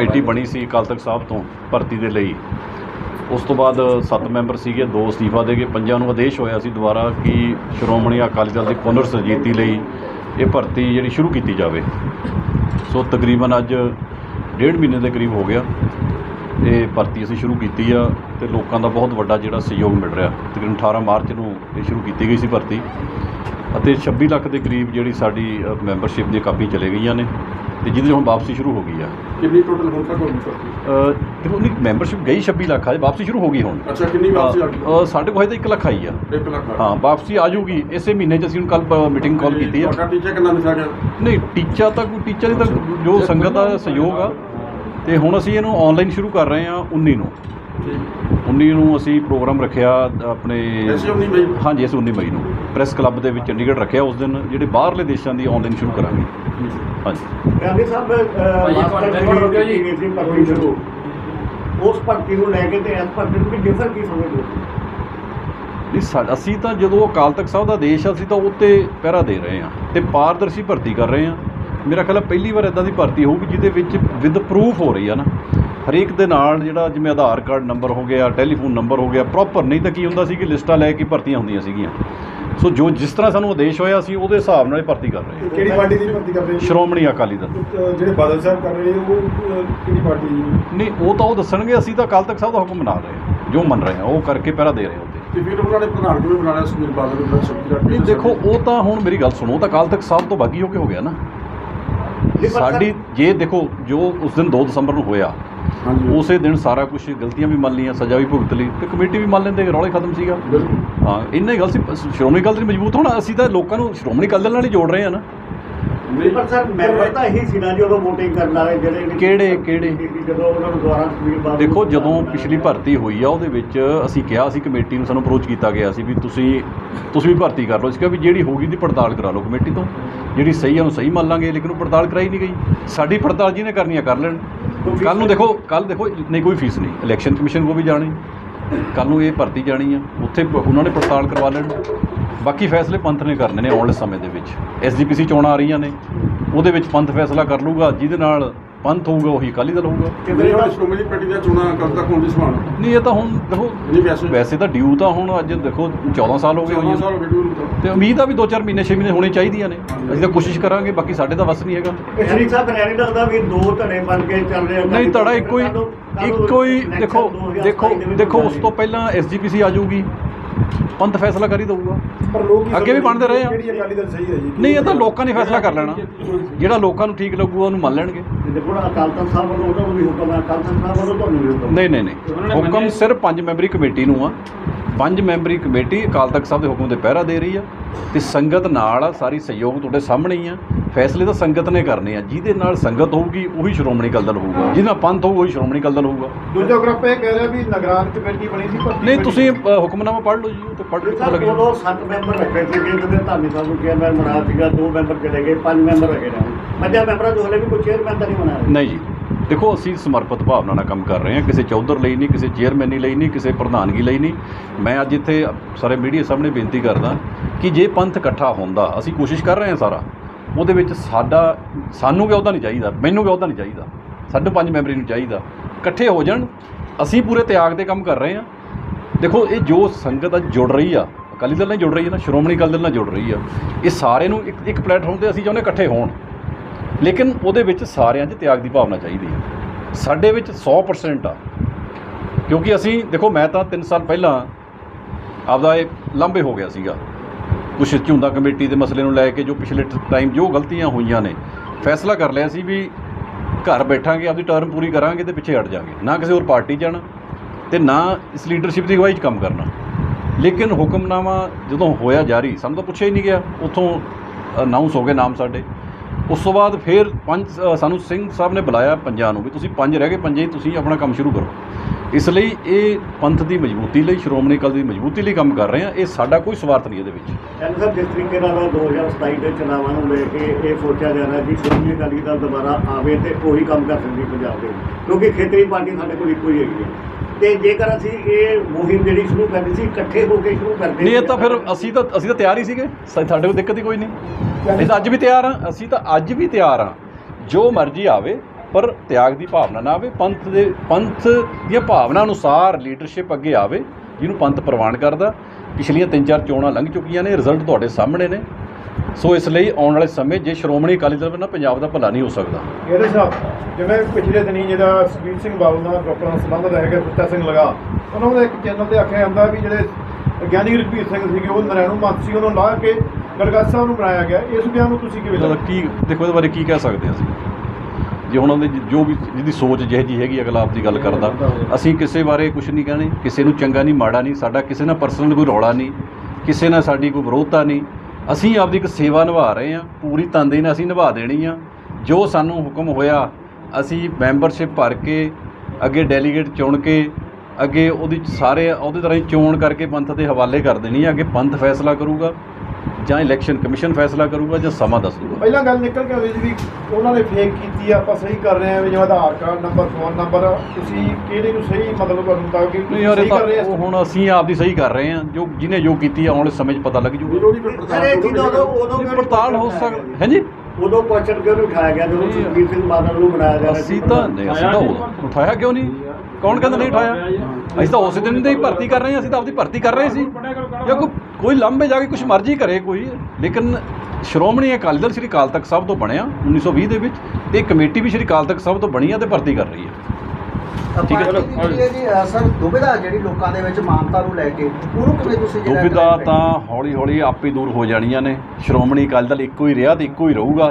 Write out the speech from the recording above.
Committee ਬਣੀ ਸੀ ਅਕਾਲ ਤਖਤ ਸਾਹਿਬ ਤੋਂ ਭਰਤੀ ਦੇ ਲਈ। ਉਸ ਤੋਂ ਬਾਅਦ ਸੱਤ ਮੈਂਬਰ ਸੀਗੇ, ਦੋ ਅਸਤੀਫਾ ਦੇ ਗਏ ਪੰਜਾਂ ਨੂੰ ਆਦੇਸ਼ ਹੋਇਆ ਸੀ ਦੁਬਾਰਾ ਕਿ ਸ਼੍ਰੋਮਣੀ ਅਕਾਲੀ ਦਲ ਦੀ ਪੁਨਰ ਸਰਜੀਤੀ ਲਈ ਇਹ ਭਰਤੀ ਜਿਹੜੀ ਸ਼ੁਰੂ ਕੀਤੀ ਜਾਵੇ। ਸੋ ਤਕਰੀਬਨ ਅੱਜ ਡੇਢ ਮਹੀਨੇ ਦੇ ਕਰੀਬ ਹੋ ਗਿਆ। ਇਹ ਭਰਤੀ ਅਸੀਂ ਸ਼ੁਰੂ ਕੀਤੀ ਆ ਤੇ ਲੋਕਾਂ ਦਾ ਬਹੁਤ ਵੱਡਾ ਜਿਹੜਾ ਸਹਿਯੋਗ ਮਿਲ ਰਿਹਾ। ਤਕਰੀਬਨ 18 ਮਾਰਚ ਨੂੰ ਇਹ ਸ਼ੁਰੂ ਕੀਤੀ ਗਈ ਸੀ ਭਰਤੀ। ਅਤੇ 26 ਲੱਖ ਦੇ ਕਰੀਬ ਜਿਹੜੀ ਸਾਡੀ ਮੈਂਬਰਸ਼ਿਪ ਦੀਆਂ ਕਾਪੀਆਂ ਚਲੇ ਗਈਆਂ ਨੇ ਤੇ ਜਿਹਦੀ ਹੁਣ ਵਾਪਸੀ ਸ਼ੁਰੂ ਹੋ ਗਈ ਆ। ਕਿੰਨੀ ਟੋਟਲ ਹੁਣ ਤੱਕ ਸਰ ਅ, ਦੇਖੋ ਉਹਦੀ ਮੈਂਬਰਸ਼ਿਪ ਗਈ 26 ਲੱਖ ਆ ਵਾਪਸੀ ਸ਼ੁਰੂ ਹੋ ਗਈ ਹੁਣ। ਅੱਛਾ ਕਿੰਨੀ ਵਾਪਸੀ ਆ ਗਈ? ਸਾਡੇ ਕੋਲ ਹਜੇ ਤਾਂ 1 ਲੱਖ ਆਈ ਆ। 1 ਲੱਖ ਹਾਂ ਵਾਪਸੀ ਆ ਜਾਊਗੀ ਇਸੇ ਮਹੀਨੇ 'ਚ ਅਸੀਂ ਹੁਣ ਕੱਲ ਮੀਟਿੰਗ ਕਾਲ ਕੀਤੀ ਆ। ਤੁਹਾਡਾ ਟੀਚਾ ਕਿੰਨਾ ਮਿਲਿਆ ਗਿਆ? ਨਹੀਂ ਟੀਚਾ ਤਾਂ ਕੋਈ ਟੀਚਾ ਨਹੀਂ ਤਾਂ ਜੋ ਸੰਗਤ ਦਾ ਸਹਿਯੋਗ ਆ। ਤੇ ਹੁਣ ਅਸੀਂ ਇਹਨੂੰ ਆਨਲਾਈਨ ਸ਼ੁਰੂ ਕਰ ਰਹੇ ਹਾਂ 19 ਨੂੰ। 19 ਨੂੰ ਅਸੀਂ ਪ੍ਰੋਗਰਾਮ ਰੱਖਿਆ ਆਪਣੇ ਐਸੇ ਉਨੀ ਮਈ ਹਾਂਜੀ ਅਸੀਂ 19 ਮਈ ਨੂੰ। ਪ੍ਰੈਸ ਕਲੱਬ ਦੇ ਵਿੱਚ ਚੰਡੀਗੜ੍ਹ ਰੱਖਿਆ ਉਸ ਦਿਨ ਜਿਹੜੇ ਬਾਹਰਲੇ ਦੇਸ਼ਾਂ ਦੀ ਆਨਲਾਈਨ ਸ਼ੁਰੂ ਕਰਾਂਗੇ। ਹਾਂਜੀ। ਗਾਂਧੀ ਸਾਹਿਬ ਭਾਈ, ਇੱਕ ਮਾਸਟਰ ਮਿੰਟ, ਇੱਕ ਮਿੰਟ ਰੁਕਿਓ ਜੀ। ਜੀ ਸੀ? ਭਰਤੀ ਸ਼ੁਰੂ ਉਸ ਭਰਤੀ ਨੂੰ ਲੈ ਕੇ ਤੇ ਇਸ ਭਰਤੀ ਨੂੰ ਵੀ ਡਿਫਰ ਕੀ ਸਮਝਦੇ ਹੋ? ਨਹੀਂ ਸਾ ਅਸੀਂ ਤਾਂ ਜਦੋਂ ਅਕਾਲ ਤਖਤ ਸਾਹਿਬ ਦਾ ਆਦੇਸ਼ ਆ ਅਸੀਂ ਤਾਂ ਉਹ 'ਤੇ ਪਹਿਰਾ ਦੇ ਰਹੇ ਹਾਂ ਤੇ ਪਾਰਦਰਸ਼ੀ ਭਰਤੀ ਕਰ ਰਹੇ ਹਾਂ। ਮੇਰਾ ਖਿਆਲ ਹੈ ਪਹਿਲੀ ਵਾਰ ਇਦਾਂ ਦੀ ਭਰਤੀ ਹੋਊਗੀ ਜਿਹਦੇ ਵਿੱਚ ਵਿਦ ਪ੍ਰੂਫ ਹੋ ਰਹੀ ਆ ਨਾ। ਹਰੇਕ ਦੇ ਨਾਲ ਜਿਹੜਾ ਜਿਵੇਂ ਆਧਾਰ ਕਾਰਡ ਨੰਬਰ ਹੋ ਗਿਆ ਟੈਲੀਫੋਨ ਨੰਬਰ ਹੋ ਗਿਆ ਪ੍ਰੋਪਰ ਨਹੀਂ ਤਾਂ ਕੀ ਹੁੰਦਾ ਸੀ ਕਿ ਲਿਸਟਾਂ ਲੈ ਕੇ ਭਰਤੀਆਂ ਹੁੰਦੀਆਂ ਸੀਗੀਆਂ। ਸੋ ਜੋ ਜਿਸ ਤਰ੍ਹਾਂ ਸਾਨੂੰ ਆਦੇਸ਼ ਹੋਇਆ ਸੀ ਉਹਦੇ ਹਿਸਾਬ ਨਾਲ ਹੀ ਭਰਤੀ ਕਰ ਰਹੇ ਕਿਹੜੀ ਪਾਰਟੀ ਦੀ ਭਰਤੀ ਕਰ ਰਹੇ ਹਾਂ? ਹੋ ਸ਼੍ਰੋਮਣੀ ਅਕਾਲੀ ਦਲ। ਜਿਹੜੇ ਬਾਦਲ ਸਾਹਿਬ ਕਰ ਰਹੇ ਉਹ ਕਿਹੜੀ ਪਾਰਟੀ ਨਹੀਂ ਉਹ ਤਾਂ ਉਹ ਦੱਸਣਗੇ ਅਸੀਂ ਤਾਂ ਅਕਾਲ ਤਖਤ ਸਾਹਿਬ ਦਾ ਹੁਕਮ ਮਨਾ ਰਹੇ ਹਾਂ ਜੋ ਮੰਨ ਰਹੇ ਹਾਂ ਉਹ ਕਰਕੇ ਪਹਿਰਾ ਦੇ ਰਹੇ ਹਾਂ ਤੇ ਫਿਰ ਉਹਨਾਂ ਨੇ ਪ੍ਰਧਾਨ ਕਿਵੇਂ ਬਣਾਇਆ ਸੁਨੀਲ ਬਾਦਲ ਨੂੰ ਸ਼ਕਤੀ ਨਹੀਂ ਦੇਖੋ ਉਹ ਤਾਂ ਹੁਣ ਮੇਰੀ ਗੱਲ ਸੁਣੋ ਤਾਂ ਅਕਾਲ ਤਖਤ ਸਾਹਿਬ ਤੋਂ ਬਾਗੀ ਹੋ ਕੇ ਹੋ ਗਿਆ ਨਾ। ਸਾਡੀ ਜੇ ਦੇਖੋ ਜੋ ਉਸ ਦਿਨ 2 ਦਸੰਬਰ ਨੂੰ ਹੋਇਆ ਉਸੇ ਦਿਨ ਸਾਰਾ ਕੁਝ ਗਲਤੀਆਂ ਵੀ ਮੰਨ ਲਈਆਂ ਸਜ਼ਾ ਵੀ ਭੁਗਤ ਲਈ ਤੇ ਕਮੇਟੀ ਵੀ ਮੰਨ ਲੈਂਦੇ ਰੌਲਾ ਖਤਮ ਸੀਗਾ। ਹਾਂ ਇੰਨਾ ਹੀ ਗੱਲ ਸੀ ਸ਼੍ਰੋਮਣੀ ਅਕਾਲੀ ਦਲ ਮਜ਼ਬੂਤ ਹੋਣਾ ਅਸੀਂ ਤਾਂ ਲੋਕਾਂ ਨੂੰ ਸ਼੍ਰੋਮਣੀ ਅਕਾਲੀ ਦਲ ਨਾਲ ਹੀ ਜੋੜ ਰਹੇ ਹਾਂ ਨਾ। ਪਰ ਸਰ ਮੈਂਬਰ ਤਾਂ ਇਹੀ ਸੀ ਨਾ ਜੀ ਉਦੋਂ VOTING ਕਰਨ ਵਾਲੇ ਜਿਹੜੇ ਵੀ- ਕਿਹੜੇ- ਕਿਹੜੇ? ਜਦੋਂ ਉਹਨਾਂ ਨੂੰ ਦੁਆਰਾ ਸੁਨੀਲ ਬਾਦਲ ਦੇਖੋ ਜਦੋਂ ਪਿਛਲੀ ਭਰਤੀ ਹੋਈ ਆ ਉਹਦੇ ਵਿੱਚ ਅਸੀਂ ਕਿਹਾ ਸੀ ਕਮੇਟੀ ਨੂੰ ਸਾਨੂੰ ਅਪਰੋਚ ਕੀਤਾ ਗਿਆ ਸੀ ਵੀ ਤੁਸੀਂ ਤੁਸੀਂ ਵੀ ਭਰਤੀ ਕਰ ਲਓ। ਅਸੀਂ ਕਿਹਾ ਵੀ ਜਿਹੜੀ ਹੋਊਗੀ ਦੀ ਪੜਤਾਲ ਕਰਾ ਲਓ ਕਮੇਟੀ ਤੋਂ। ਜਿਹੜੀ ਸਹੀ ਆ ਉਹਨੂੰ ਸਹੀ ਮੰਨ ਲਾਂਗੇ ਲੇਕਿਨ ਉਹ ਪੜਤਾਲ ਕਰਾਈ ਨਹੀਂ ਗਈ। ਸਾਡੀ ਪੜਤਾਲ ਜਿਹਨੇ ਕਰਨੀ ਆ ਕਰ ਲੈਣ। ਕੱਲ ਨੂੰ ਦੇਖੋ ਕੱਲ ਦੇਖੋ ਨਹੀਂ ਕੋਈ ਫੀਸ ਨਹੀਂ। ਇਲੈਕਸ਼ਨ ਕਮਿਸ਼ਨ ਕੋ ਵੀ ਜਾਣੀ। ਕੱਲ ਨੂੰ ਇਹ ਭਰਤੀ ਜਾਣੀ ਆ। ਉੱਥੇ ਪ- ਉਹਨਾਂ ਨੇ ਪੜਤਾਲ ਕਰਵਾ ਲੈਣ। ਬਾਕੀ ਫੈਸਲੇ ਪੰਥ ਨੇ ਕਰਨੇ ਨੇ ਆਉਣ ਵਾਲੇ ਸਮੇਂ ਦੇ ਵਿੱਚ। ਐਸਜੀਪੀਸੀ ਚੋਣਾਂ ਆ ਰਹੀਆਂ ਨੇ। ਉਹਦੇ ਵਿੱਚ ਪੰਥ ਫੈਸਲਾ ਕਰ ਲੂਗਾ ਜਿਹਦੇ ਨਾਲ ਪੰਥ ਹੋਊਗਾ ਉਹੀ ਅਕਾਲੀ ਦਲ ਹੋਊਗਾ। ਨਹੀਂ ਹੁਣ ਸ਼੍ਰੋਮਣੀ ਕਮੇਟੀ ਦੀਆਂ ਚੋਣਾਂ ਕਦ ਤੱਕ ਹੋਣ ਦੀ ਸੰਭਾਵਨਾ ਨਹੀਂ ਇਹ ਤਾਂ ਹੁਣ ਦੇਖੋ ਨਹੀਂ ਵੈਸੇ ਵੈਸੇ ਤਾਂ ਡਿਊ ਤਾਂ ਹੁਣ ਅੱਜ ਦੇਖੋ 14 ਸਾਲ ਹੋ ਗਏ 14 ਹੋਈਆਂ ਤਾਂ। ਉਮੀਦ ਆ ਵੀ 2-4 ਮਹੀਨੇ 6 ਮਹੀਨੇ ਹੋਣੇ ਚਾਹੀਦੀਆਂ ਨੇ। ਅਸੀਂ ਤਾਂ ਕੋਸ਼ਿਸ਼ ਕਰਾਂਗੇ ਬਾਕੀ ਸਾਡੇ ਤਾਂ ਵਸ ਨਹੀਂ ਹੈਗਾ। ਸ਼੍ਰੀ ਸਾਹਿਬ ਨੇ ਨਹੀਂ ਲੱਗਦਾ ਵੀ ਦੋ ਧੜੇ ਬਣ ਕੇ ਚੱਲ ਰਹੇ। ਆ ਨਹੀਂ ਤੁਹਾਡਾ ਇੱਕੋ ਹੀ ਇੱਕੋ ਹੀ ਦੇਖੋ 2027 ਦੇਖੋ ਦੇਖੋ ਉਸ ਤੋਂ ਪਹਿਲਾਂ ਐਸਜੀਪੀਸੀ ਆ ਜਾਊਗੀ। ਪੰਥ ਫੈਸਲਾ ਕਰ ਹੀ ਦਊਗਾ। ਪਰ ਲੋਕ ਅੱਗੇ ਵੀ ਬਣਦੇ ਰਹੇ ਆ। ਕਿਹੜੀ ਅਕਾਲੀ ਦਲ ਸਹੀ ਹੈ ਜੀ? ਨਹੀਂ ਇਹ ਤਾਂ ਲੋਕਾਂ ਨੇ ਫੈਸਲਾ ਕਰ ਲੈਣਾ। ਜਿਹੜਾ ਲੋਕਾਂ ਨੂੰ ਠੀਕ ਲੱਗੂਗਾ ਉਹਨੂੰ ਮੰਨ ਲੈਣਗੇ। ਦੇਖੋ ਨਾ ਅਕਾਲ ਤਖਤ ਸਾਹਿਬ ਵੱਲੋਂ ਉਹਨਾਂ ਨੂੰ ਵੀ ਹੁਕਮ ਹੈ ਅਕਾਲ ਤਖਤ ਸਾਹਿਬ ਵੱਲੋਂ ਤੁਹਾਨੂੰ ਵੀ ਹੁਕਮ ਹੈ। ਨਹੀਂ ਨਹੀਂ ਨਹੀਂ। ਹੁਕਮ ਸਿਰਫ ਪੰਜ ਮੈਂਬਰੀ ਕਮੇਟੀ ਨੂੰ ਆ। ਪੰਜ ਮੈਂਬਰੀ ਕਮੇਟੀ ਅਕਾਲ ਤਖਤ ਸਾਹਿਬ ਦੇ ਹੁਕਮ ਦੇ ਪਹਿਰਾ ਦੇ ਰਹੀ ਆ ਤੇ ਸੰਗਤ ਨਾਲ ਆ ਸਾਰੀ ਸਹਿਯੋਗ ਤੁਹਾਡੇ ਸਾਹਮਣੇ ਹੀ ਆ। ਫੈਸਲੇ ਤਾਂ ਸੰਗਤ ਨੇ ਕਰਨੇ ਆ। ਜਿਹਦੇ ਨਾਲ ਸੰਗਤ ਹੋਊਗੀ ਉਹੀ ਸ਼੍ਰੋਮਣੀ ਅਕਾਲੀ ਦਲ ਹੋਊਗਾ। ਜਿਹਦੇ ਨਾਲ ਪੰਥ ਹੋਊ ਉਹੀ ਸ਼੍ਰੋਮਣੀ ਅਕਾਲੀ ਦਲ ਹੋਊਗਾ। ਦੂਜਾ ਗਰੁੱਪ ਇਹ ਕਹਿ ਰਿਹਾ ਵੀ ਨਗਰਾਨ ਕਮੇਟੀ ਬਣੀ ਸੀ ਭਰਤੀ ਨਹੀਂ ਤੁਸੀਂ ਹੁਕਮਨਾਮਾ ਪੜ੍ਹ ਲਓ ਜੀ ਉਹ ਤੇ ਪੜ੍ਹ ਕੇ ਪਤਾ ਉਦੋਂ ਸੱਤ ਮੈਂਬਰ ਰੱਖੇ ਸੀਗੇ ਜਦੋਂ ਧਾਮੀ ਸਾਹਿਬ ਨੂੰ ਚੇਅਰਮੈਨ ਬਣਾਇਆ ਸੀਗਾ ਦੋ ਮੈਂਬਰ ਚਲੇ ਗਏ ਪੰਜ ਮੈਂਬਰ ਹੈਗੇ ਨੇ। ਪੰਜਾਂ ਮੈਂਬਰਾਂ ਤੋਂ ਹਲੇ ਵੀ ਕੋਈ ਚੇਅਰਮੈਨ ਤਾਂ ਨਹੀਂ ਬਣਾਇਆ ਨਹੀਂ ਜੀ। ਦੇਖੋ, ਅਸੀਂ ਸਮਰਪਿਤ ਭਾਵਨਾ ਨਾਲ ਕੰਮ ਕਰ ਰਹੇ ਹਾਂ। ਕਿਸੇ ਚੌਧਰ ਲਈ ਨਹੀਂ, ਕਿਸੇ ਚੇਅਰਮੈਨੀ ਲਈ ਨਹੀਂ, ਕਿਸੇ ਪ੍ਰਧਾਨਗੀ ਲਈ ਨਹੀਂ। ਮੈਂ ਅੱਜ ਇੱਥੇ ਸਾਰੇ ਮੀਡੀਆ ਸਾਹਮਣੇ ਬੇਨਤੀ ਕਰਦਾ ਕਿ ਜੇ ਪੰਥ ਇਕੱਠਾ ਹੁੰਦਾ, ਅਸੀਂ ਕੋਸ਼ਿਸ਼ ਕਰ ਰਹੇ ਹਾਂ ਸਾਰਾ। ਉਹਦੇ ਵਿੱਚ ਸਾਡਾ, ਸਾਨੂੰ ਵੀ ਉਹਦਾ ਨਹੀਂ ਚਾਹੀਦਾ, ਮੈਨੂੰ ਵੀ ਉਹਦਾ ਨਹੀਂ ਚਾਹੀਦਾ। ਸਾਡੇ ਪੰਜ ਮੈਂਬਰੀ ਨੂੰ ਚਾਹੀਦਾ। ਇਕੱਠੇ ਹੋ ਜਾਣ। ਅਸੀਂ ਪੂਰੇ ਤਿਆਗ ਦੇ ਕੰਮ ਕਰ ਰਹੇ ਹਾਂ। ਦੇਖੋ, ਇਹ ਜੋ ਸੰਗਤ ਅੱਜ ਜੁੜ ਰਹੀ ਆ, ਅਕਾਲੀ ਦਲ ਨਾਲ ਜੁੜ ਰਹੀ ਹੈ ਨਾ, ਸ਼੍ਰੋਮਣੀ ਅਕਾਲੀ ਦਲ ਨਾਲ ਜੁੜ ਰਹੀ ਆ, ਇਹ ਸਾਰੇ ਨੂੰ ਇੱਕ ਇੱਕ ਪਲੇਟਫਾਰਮ ਤੇ ਅਸੀਂ ਚਾਹੁੰਦੇ ਇਕੱਠੇ ਹੋਣ। ਲੇਕਿਨ ਉਹਦੇ ਵਿੱਚ ਸਾਰਿਆਂ 'ਚ ਤਿਆਗ ਦੀ ਭਾਵਨਾ ਚਾਹੀਦੀ ਹੈ। ਸਾਡੇ ਵਿੱਚ 100% ਆ। ਕਿਉਂਕਿ ਅਸੀਂ, ਦੇਖੋ ਮੈਂ ਤਾਂ 3 ਸਾਲ ਪਹਿਲਾਂ ਆਪਦਾ ਇਹ ਲਾਂਭੇ ਹੋ ਗਿਆ ਸੀਗਾ। ਕੁਛ ਝੁੰਦਾ ਕਮੇਟੀ ਦੇ ਮਸਲੇ ਨੂੰ ਲੈ ਕੇ ਜੋ ਪਿਛਲੇ ਟਾਈਮ ਜੋ ਗਲਤੀਆਂ ਹੋਈਆਂ ਨੇ, ਫੈਸਲਾ ਕਰ ਲਿਆ ਸੀ ਵੀ ਘਰ ਬੈਠਾਂਗੇ, ਆਪਦੀ ਟਰਮ ਪੂਰੀ ਕਰਾਂਗੇ ਤੇ ਪਿੱਛੇ ਹਟ ਜਾਾਂਗੇ। ਨਾ ਕਿਸੇ ਹੋਰ ਪਾਰਟੀ ਜਾਣਾ ਤੇ ਨਾ ਇਸ ਲੀਡਰਸ਼ਿਪ ਦੀ ਅਗਵਾਈ 'ਚ ਕੰਮ ਕਰਨਾ। ਲੇਕਿਨ ਹੁਕਮਨਾਮਾ ਜਦੋਂ ਹੋਇਆ ਜਾਰੀ, ਸਾਨੂੰ ਤਾਂ ਪੁੱਛਿਆ ਹੀ ਨਹੀਂ ਗਿਆ, ਉੱਥੋਂ ਅਨਾਉਂਸ ਹੋ ਗਏ ਨਾਮ ਸਾਡੇ। ਉਸ ਤੋਂ ਬਾਅਦ ਫਿਰ ਪੰਜ ਸਾਨੂੰ ਸਿੰਘ ਸਾਹਿਬ ਨੇ ਬੁਲਾਇਆ ਪੰਜਾਂ ਨੂੰ ਵੀ ਤੁਸੀਂ ਪੰਜ ਰਹਿ ਗਏ, ਪੰਜੇ ਤੁਸੀਂ ਆਪਣਾ ਕੰਮ ਸ਼ੁਰੂ ਕਰੋ। ਇਸ ਲਈ ਇਹ ਪੰਥ ਦੀ ਮਜ਼ਬੂਤੀ ਲਈ, ਸ਼੍ਰੋਮਣੀ ਅਕਾਲੀ ਦੀ ਮਜ਼ਬੂਤੀ ਲਈ ਕੰਮ ਕਰ ਰਹੇ ਹਾਂ, ਇਹ ਸਾਡਾ ਕੋਈ ਸਵਾਰਥ ਨਹੀਂ ਇਹਦੇ ਵਿੱਚ। ਐਨ ਸਰ ਜਿਸ ਤਰੀਕੇ ਨਾਲ 2027 ਦੇ ਚੁਣਾਵਾਂ ਨੂੰ ਲੈ ਕੇ ਇਹ ਸੋਚਿਆ ਜਾ ਰਿਹਾ ਕਿ ਸ਼੍ਰੋਮਣੀ ਅਕਾਲੀ ਦਲ ਦੁਬਾਰਾ ਆਵੇ ਤੇ ਉਹੀ ਕੰਮ ਕਰ ਸਕਦੀ ਪੰਜਾਬ ਦੇ ਵਿੱਚ। ਕਿਉਂਕਿ ਖੇਤਰੀ ਪਾਰਟੀ ਸਾਡੇ ਕੋਲ ਇੱਕੋ ਹੀ ਹੈਗੀ ਹੈ। ਤੇ ਜੇਕਰ ਅਸੀਂ ਇਹ ਮੁਹਿੰਮ ਜਿਹੜੀ ਸ਼ੁਰੂ ਕਰਨੀ ਸੀ ਇਕੱਠੇ ਹੋ ਕੇ ਸ਼ੁਰੂ ਕਰਦੇ ਨਹੀਂ ਇਹ ਤਾਂ ਫਿਰ ਅਸੀਂ ਤਾਂ ਅਸੀਂ ਤਾਂ ਤਿਆਰ ਹੀ ਸੀਗੇ। ਸਾਡੇ ਕੋਲ ਦਿੱਕਤ ਹੀ ਕੋਈ ਨਹੀਂ। ਅਸੀਂ ਤਾਂ ਅੱਜ ਵੀ ਤਿਆਰ ਹਾਂ ਅਸੀਂ ਤਾਂ ਅੱਜ ਵੀ ਤਿਆਰ ਹਾਂ। ਜੋ ਮਰਜ਼ੀ ਆਵੇ ਪਰ ਤਿਆਗ ਦੀ ਭਾਵਨਾ ਨਾ ਆਵੇ। ਪੰਥ ਦੇ ਪੰਥ ਦੀਆਂ ਭਾਵਨਾ ਅਨੁਸਾਰ ਲੀਡਰਸ਼ਿਪ ਅੱਗੇ ਆਵੇ ਜਿਹਨੂੰ ਪੰਥ ਪ੍ਰਵਾਨ ਕਰਦਾ। ਪਿਛਲੀਆਂ ਤਿੰਨ ਚਾਰ ਚੋਣਾਂ ਲੰਘ ਚੁੱਕੀਆਂ ਨੇ ਰਿਜ਼ਲਟ ਤੁਹਾਡੇ ਸਾਹਮਣੇ ਨੇ। ਸੋ ਇਸ ਲਈ ਆਉਣ ਵਾਲੇ ਸਮੇਂ ਜੇ ਸ਼੍ਰੋਮਣੀ ਅਕਾਲੀ ਦਲ ਨਾਲ ਪੰਜਾਬ ਦਾ ਭਲਾ ਨਹੀਂ ਹੋ ਸਕਦਾ। ਇਹਦੇ ਸਾਹਿਬ ਜਿਵੇਂ ਪਿਛਲੇ ਦਿਨੀ ਜਿਹੜਾ ਸੁਖਬੀਰ ਸਿੰਘ ਬਾਦਲ ਨਾਲ ਡਾਕਟਰਾਂ ਨਾਲ ਸੰਬੰਧ ਲੈ ਕੇ ਫੁੱਟਾ ਸਿੰਘ ਲਗਾ ਉਹਨਾਂ ਦੇ ਇੱਕ ਚੈਨਲ ਤੇ ਆਖਿਆ ਜਾਂਦਾ ਵੀ ਜਿਹੜੇ ਗਿਆਨੀ ਰਘਬੀਰ ਸਿੰਘ ਸੀਗੇ ਉਹ ਨਰੈਣੂ ਮੰਤ ਸੀ ਉਹਨੂੰ ਲਾ ਕੇ ਸਾਹਿਬ ਨੂੰ ਬਣਾਇਆ ਗਿਆ। ਇਸ ਬਿਆਨ ਨੂੰ ਤੁਸੀਂ ਕਿਵੇਂ ਲੱਗਦਾ ਕੀ ਦੇਖੋ ਇਹਦੇ ਬਾਰੇ ਕੀ ਕਹਿ ਸਕਦੇ ਹਾਂ ਅਸੀਂ? ਜੇ ਹੁਣ ਉਹਦੇ ਜੋ ਵੀ ਜਿਹਦੀ ਸੋਚ ਜਿਹੋ ਜਿਹੀ ਹੈਗੀ ਅਗਲਾ ਆਪਦੀ ਗੱਲ ਕਰਦਾ। ਅਸੀਂ ਕਿਸੇ ਬਾਰੇ ਕੁਝ ਨਹੀਂ ਕਹਿਣੇ ਕਿਸੇ ਨੂੰ ਚੰਗਾ ਨਹੀਂ ਮਾੜਾ ਨਹੀਂ ਸਾਡਾ ਕਿਸੇ ਨਾਲ ਪਰਸਨਲ ਕੋਈ ਰੌਲਾ ਨਹੀਂ ਕਿਸੇ ਨਾਲ ਸਾਡੀ ਕੋਈ ਵਿਰੋਧਤਾ ਨਹੀਂ। ਅਸੀਂ ਆਪਦੀ ਇੱਕ ਸੇਵਾ ਨਿਭਾ ਰਹੇ ਹਾਂ, ਪੂਰੀ ਤਨਦੇਹੀ ਨਾਲ ਅਸੀਂ ਨਿਭਾ ਦੇਣੀ ਆ। ਜੋ ਸਾਨੂੰ ਹੁਕਮ ਹੋਇਆ, ਅਸੀਂ ਮੈਂਬਰਸ਼ਿਪ ਭਰ ਕੇ, ਅੱਗੇ ਡੈਲੀਗੇਟ ਚੁਣ ਕੇ, ਅੱਗੇ ਉਹਦੀ ਸਾਰੇ, ਉਹਦੇ ਤਰ੍ਹਾਂ ਹੀ ਚੋਣ ਕਰਕੇ ਪੰਥ ਦੇ ਹਵਾਲੇ ਕਰ ਦੇਣੀ ਆ, ਅੱਗੇ ਪੰਥ ਫੈਸਲਾ ਕਰੂਗਾ। ਜਾਂ ਇਲੈਕਸ਼ਨ ਕਮਿਸ਼ਨ ਫੈਸਲਾ ਕਰੂਗਾ ਜਾਂ ਸਮਾਂ ਦੱਸ ਦੂਗਾ ਪਹਿਲਾਂ ਗੱਲ ਨਿਕਲ ਕੇ ਆਉਂਦੀ ਸੀ ਵੀ ਉਹਨਾਂ ਨੇ ਫੇਕ ਕੀਤੀ ਆ ਆਪਾਂ ਸਹੀ ਕਰ ਰਹੇ ਆ ਵੀ ਜਿਵੇਂ Aadhaar card number phone number ਤੁਸੀਂ ਕਿਹੜੇ ਨੂੰ ਸਹੀ ਮਤਲਬ ਤੁਹਾਨੂੰ ਮੁਤਾਬਕ ਨਹੀਂ ਯਾਰ ਇਹ ਸਹੀ ਕਰ ਰਹੇ ਉਹ ਆ ਹੁਣ ਅਸੀਂ ਆਪਦੀ ਸਹੀ ਕਰ ਰਹੇ ਹਾਂ ਜੋ ਜਿਹਨੇ ਜੋ ਕੀਤੀ ਆ ਆਉਣ ਵਾਲੇ ਸਮੇਂ 'ਚ ਪਤਾ ਲੱਗ ਜੂਗਾ। ਵਿਰੋਧੀ ਫਿਰ ਸਰ ਇਹ ਚੀਜ਼ ਉਦੋਂ ਉਦੋਂ ਇਹ ਕਿਉਂ ਨਹੀਂ ਪੜਤਾਲ ਹੋ ਸਕਦਾ ਗਿਆ? ਹੈ ਜੀ? ਉਦੋਂ ਕੁਐਸਚਨ ਕਿਉਂ ਨਹੀਂ ਉਠਾਇਆ ਗਿਆ? ਜਦੋਂ। ਸੁਖਬੀਰ ਸਿੰਘ ਬਾਦਲ ਨੂੰ ਬਣਾਇਆ ਰਿਹਾ ਸੀ ਅਸੀਂ ਤਾਂ ਨਹੀਂ ਅਸੀਂ ਤਾਂ ਉਦੋਂ ਉਠਾਇਆ ਕਿਉਂ ਨਹੀਂ? ਕੌਣ ਕਹਿੰਦਾ ਨਹੀਂ ਉਠਾਇਆ? ਅਸੀਂ ਤਾਂ ਉਸੇ ਦਿਨ ਦੇ ਹੀ ਭਰਤੀ ਕਰ ਰਹੇ ਹਾਂ ਅਸੀਂ ਤਾਂ ਆਪਦੀ ਭਰਤੀ ਕਰ ਰਹੇ ਸੀ। ਜਾਂ ਕੋਈ ਕੋਈ ਲੰਬੇ ਜਾ ਕੇ ਕੁਝ ਮਰਜ਼ੀ ਕਰੇ ਕੋਈ ਲੇਕਿਨ ਸ਼੍ਰੋਮਣੀ ਅਕਾਲੀ ਦਲ ਸ੍ਰੀ ਅਕਾਲ ਤਖਤ ਸਾਹਿਬ ਤੋਂ ਬਣਿਆ 1920 ਦੇ ਵਿੱਚ ਤੇ ਕਮੇਟੀ ਵੀ ਸ੍ਰੀ ਅਕਾਲ ਤਖਤ ਸਾਹਿਬ ਤੋਂ ਬਣੀ ਆ ਤੇ ਭਰਤੀ ਕਰ ਰਹੀ ਹੈ ਠੀਕ ਹੈ, ਜੀ ਸਰ ਦੁਬਿਧਾ ਜਿਹੜੀ ਲੋਕਾਂ ਦੇ ਵਿੱਚ ਮਾਨਤਾ ਨੂੰ ਲੈ ਕੇ ਉਹਨੂੰ ਕਿਵੇਂ ਤੁਸੀਂ ਜਿਹੜਾ ਦੁਬਿਧਾ ਤਾਂ ਹੌਲੀ ਹੌਲੀ ਆਪੇ ਦੂਰ ਹੋ ਜਾਣੀਆਂ ਨੇ। ਸ਼੍ਰੋਮਣੀ ਅਕਾਲੀ ਦਲ ਇੱਕੋ ਹੀ ਰਿਹਾ ਤੇ ਇੱਕੋ ਹੀ ਰਹੂਗਾ।